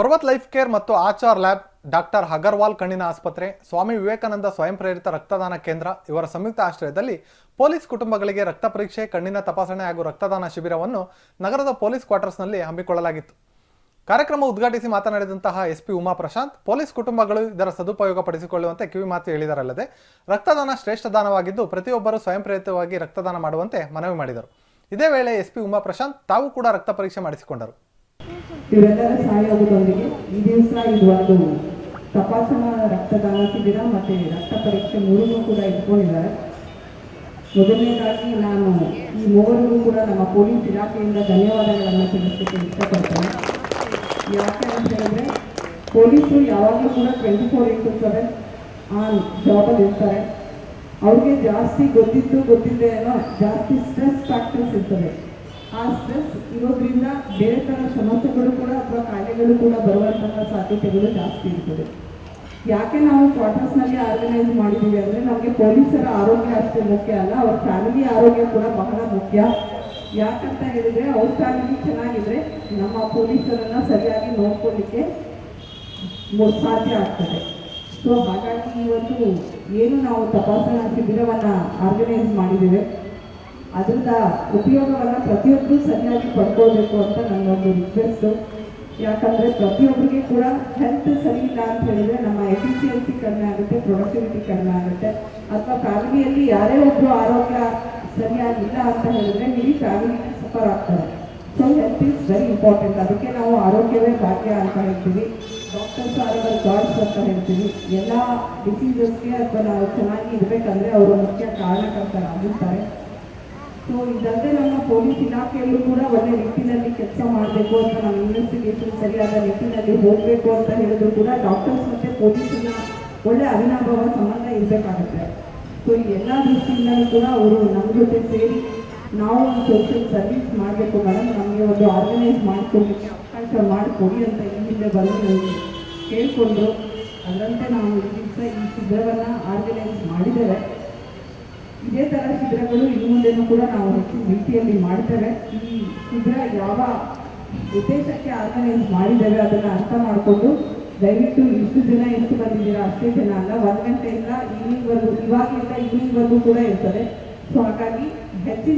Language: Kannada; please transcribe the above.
ಪರ್ವತ್ ಲೈಫ್ ಕೇರ್ ಮತ್ತು ಆಚಾರ್ ಲ್ಯಾಬ್ ಡಾಕ್ಟರ್ ಅಗರ್ವಾಲ್ ಕಣ್ಣಿನ ಆಸ್ಪತ್ರೆ, ಸ್ವಾಮಿ ವಿವೇಕಾನಂದ ಸ್ವಯಂ ಪ್ರೇರಿತ ರಕ್ತದಾನ ಕೇಂದ್ರ, ಇವರ ಸಂಯುಕ್ತ ಆಶ್ರಯದಲ್ಲಿ ಪೊಲೀಸ್ ಕುಟುಂಬಗಳಿಗೆ ರಕ್ತ ಪರೀಕ್ಷೆ, ಕಣ್ಣಿನ ತಪಾಸಣೆ ಹಾಗೂ ರಕ್ತದಾನ ಶಿಬಿರವನ್ನು ನಗರದ ಪೊಲೀಸ್ ಕ್ವಾರ್ಟರ್ಸ್ನಲ್ಲಿ ಹಮ್ಮಿಕೊಳ್ಳಲಾಗಿತ್ತು. ಕಾರ್ಯಕ್ರಮ ಉದ್ಘಾಟಿಸಿ ಮಾತನಾಡಿದಂತಹ ಎಸ್ಪಿ ಉಮಾ ಪ್ರಶಾಂತ್, ಪೊಲೀಸ್ ಕುಟುಂಬಗಳು ಇದರ ಸದುಪಯೋಗ ಪಡಿಸಿಕೊಳ್ಳುವಂತೆ ಕಿವಿ ಮಾತು ಹೇಳಿದರಲ್ಲದೆ, ರಕ್ತದಾನ ಶ್ರೇಷ್ಠ ದಾನವಾಗಿದ್ದು ಪ್ರತಿಯೊಬ್ಬರು ಸ್ವಯಂ ಪ್ರೇರಿತವಾಗಿ ರಕ್ತದಾನ ಮಾಡುವಂತೆ ಮನವಿ ಮಾಡಿದರು. ಇದೇ ವೇಳೆ ಎಸ್ಪಿ ಉಮಾ ಪ್ರಶಾಂತ್ ತಾವು ಕೂಡ ರಕ್ತ ಪರೀಕ್ಷೆ ಮಾಡಿಸಿಕೊಂಡರು. ಇವರೆಲ್ಲರ ಸಹಯೋಗದೊಂದಿಗೆ ಈ ದಿವಸ ಇದು ಒಂದು ತಪಾಸಣಾ ರಕ್ತದಾನ ಶಿಬಿರ ಮತ್ತು ರಕ್ತ ಪರೀಕ್ಷೆ ಮೂರನ್ನೂ ಕೂಡ ಇಟ್ಕೊಂಡಿದ್ದಾರೆ. ಮೊದಲನೇದಾಗಿ ನಾನು ಈ ಮೂವರಿಗೂ ಕೂಡ ನಮ್ಮ ಪೊಲೀಸ್ ಇಲಾಖೆಯಿಂದ ಧನ್ಯವಾದಗಳನ್ನು ತಿಳಿಸಲಿಕ್ಕೆ ಇಷ್ಟಪಡ್ತೇನೆ. ಯಾಕೆ ಅಂತ ಹೇಳಿದ್ರೆ, ಪೊಲೀಸರು ಯಾವಾಗಲೂ ಕೂಡ twenty four into seven on ಜಾಬಲ್ಲಿ ಇರ್ತಾರೆ. ಅವ್ರಿಗೆ ಜಾಸ್ತಿ ಗೊತ್ತಿದ್ದು ಗೊತ್ತಿಲ್ಲದೆ ಏನೋ ಜಾಸ್ತಿ ಸ್ಟ್ರೆಸ್ ಫ್ಯಾಕ್ಟರ್ಸ್ ಇರ್ತದೆ. ಆ ಸ್ಟ್ರೆಸ್ ಇರೋದ್ರಿಂದ ಬೇರೆ ಥರ ಸಮಸ್ಯೆಗಳು ಕೂಡ ಅಥವಾ ಕಾಯಿಲೆಗಳು ಕೂಡ ಬರುವಂತಹ ಸಾಧ್ಯತೆಗಳು ಜಾಸ್ತಿ ಇರ್ತದೆ. ಯಾಕೆ ನಾವು ಕ್ವಾರ್ಟರ್ಸ್ನಲ್ಲಿ ಆರ್ಗನೈಸ್ ಮಾಡಿದ್ದೀವಿ ಅಂದರೆ ನಮಗೆ ಪೊಲೀಸರ ಆರೋಗ್ಯ ಅಷ್ಟೇ ಮುಖ್ಯ ಅಲ್ಲ, ಅವ್ರ ಫ್ಯಾಮಿಲಿ ಆರೋಗ್ಯ ಕೂಡ ಬಹಳ ಮುಖ್ಯ. ಯಾಕಂತ ಹೇಳಿದರೆ ಅವ್ರ ಫ್ಯಾಮಿಲಿ ಚೆನ್ನಾಗಿದ್ರೆ ನಮ್ಮ ಪೊಲೀಸರನ್ನ ಸರಿಯಾಗಿ ನೋಡ್ಕೊಳ್ಳಿಕ್ಕೆ ಸಾಧ್ಯ ಆಗ್ತದೆ. ಸೊ ಹಾಗಾಗಿ ಇವತ್ತು ಏನು ನಾವು ತಪಾಸಣಾ ಶಿಬಿರವನ್ನು ಆರ್ಗನೈಸ್ ಮಾಡಿದ್ದೇವೆ? ಅದರಿಂದ ಉಪಯೋಗವನ್ನು ಪ್ರತಿಯೊಬ್ಬರು ಸರಿಯಾಗಿ ಪಡ್ಕೋಬೇಕು ಅಂತ ನನ್ನೊಂದು ರಿಕ್ವೆಸ್ಟ್ ಯಾಕಂದರೆ ಪ್ರತಿಯೊಬ್ಬರಿಗೆ ಕೂಡ ಹೆಲ್ತ್ ಸರಿ ಇಲ್ಲ ಅಂತ ಹೇಳಿದ್ರೆ ನಮ್ಮ ಎಫಿಷಿಯನ್ಸಿ ಕಡಿಮೆ ಆಗುತ್ತೆ ಪ್ರೊಡಕ್ಟಿವಿಟಿ ಕಡಿಮೆ ಆಗುತ್ತೆ. ಅಥವಾ ಫ್ಯಾಮಿಲಿಯಲ್ಲಿ ಯಾರೇ ಒಬ್ಬರು ಆರೋಗ್ಯ ಸರಿಯಾಗಿಲ್ಲ ಅಂತ ಹೇಳಿದ್ರೆ ಇಡೀ ಫ್ಯಾಮಿಲಿ ಸಫರ್ ಆಗ್ತಾರೆ. So health is very important ಅದಕ್ಕೆ ನಾವು ಆರೋಗ್ಯವೇ ಭಾಗ್ಯ ಅಂತ ಹೇಳ್ತೀವಿ. ಡಾಕ್ಟರ್ಸ್ ಆರ್ ಗಾಡ್ಸ್ ಅಂತ ಹೇಳ್ತೀವಿ. ಎಲ್ಲ ಡಿಸೀಸಸ್ಗೆ ಅಥವಾ ನಾವು ಚೆನ್ನಾಗಿ ಇರಬೇಕಂದ್ರೆ ಅವರು ಮುಖ್ಯ ಕಾರಣಕರ್ತರಾಗಿರ್ತಾರೆ. ಸೊ ಇದಲ್ಲದೆ ನಮ್ಮ ಪೊಲೀಸ್ ಇಲಾಖೆಯಲ್ಲೂ ಕೂಡ ಒಳ್ಳೆ ರೀತಿಯಲ್ಲಿ ಕೆಲಸ ಮಾಡಬೇಕು ಅಂತ ನಮ್ಮ ಇನ್ವೆಸ್ಟಿಗೇಷನ್ ಸರಿಯಾದ ನಿಟ್ಟಿನಲ್ಲಿ ಹೋಗಬೇಕು ಅಂತ ಹೇಳಿದ್ರು ಕೂಡ ಡಾಕ್ಟರ್ಸ್ ಮತ್ತು ಪೊಲೀಸನ್ನ ಒಳ್ಳೆ ಅವಿನಾಭಾವ ಸಂಬಂಧ ಇರಬೇಕಾಗುತ್ತೆ. ಸೊ ಈ ಎಲ್ಲ ದೃಷ್ಟಿಯಿಂದಲೂ ಕೂಡ ಅವರು ನಮ್ಮ ಜೊತೆ ಸೇರಿ ನಾವು ಸೋಷಿಯಲ್ ಸರ್ವಿಸ್ ಮಾಡಬೇಕು ಮೇಡಮ್ ನಮಗೆ ಒಂದು ಆರ್ಗನೈಸ್ ಮಾಡಿಕೊಡ್ಲಿಕ್ಕೆ ಅವಕಾಶ ಮಾಡಿಕೊಡಿ ಅಂತ ಈ ಹಿಂದೆ ಬಂದು ಕೇಳಿಕೊಂಡ್ರು. ಅದರಂತೆ ನಾವು ಈ ಶಿಬಿರವನ್ನು ಆರ್ಗನೈಸ್ ಮಾಡಿದ್ದೇವೆ ಇದೇ ತರ ಶಿಬಿರಗಳು ಇನ್ನು ಮುಂದೆನೂ ಕೂಡ ನಾವು ಹೆಚ್ಚು ರೀತಿಯಲ್ಲಿ ಮಾಡ್ತೇವೆ. ಈ ಶಿಬಿರ ಯಾವ ಉದ್ದೇಶಕ್ಕೆ ಆರ್ಗನೈಸ್ ಮಾಡಿದ್ದೇವೆ ಅದನ್ನ ಅರ್ಥ ಮಾಡಿಕೊಂಡು ದಯವಿಟ್ಟು ಇಷ್ಟು ಜನ ಎಷ್ಟು ಬಂದಿದ್ದೀರಾ? ಅಷ್ಟೇ ಜನ ಅಲ್ಲ, ಒಂದು ಗಂಟೆಯಿಂದ ಈವ್ನಿಂಗ್ವರೆಗೂ ಇವಾಗಲಿಂದ ಈವ್ನಿಂಗ್ವರೆಗೂ ಕೂಡ ಇರ್ತದೆ. ಸೊ ಹಾಗಾಗಿ ಹೆಚ್ಚಿನ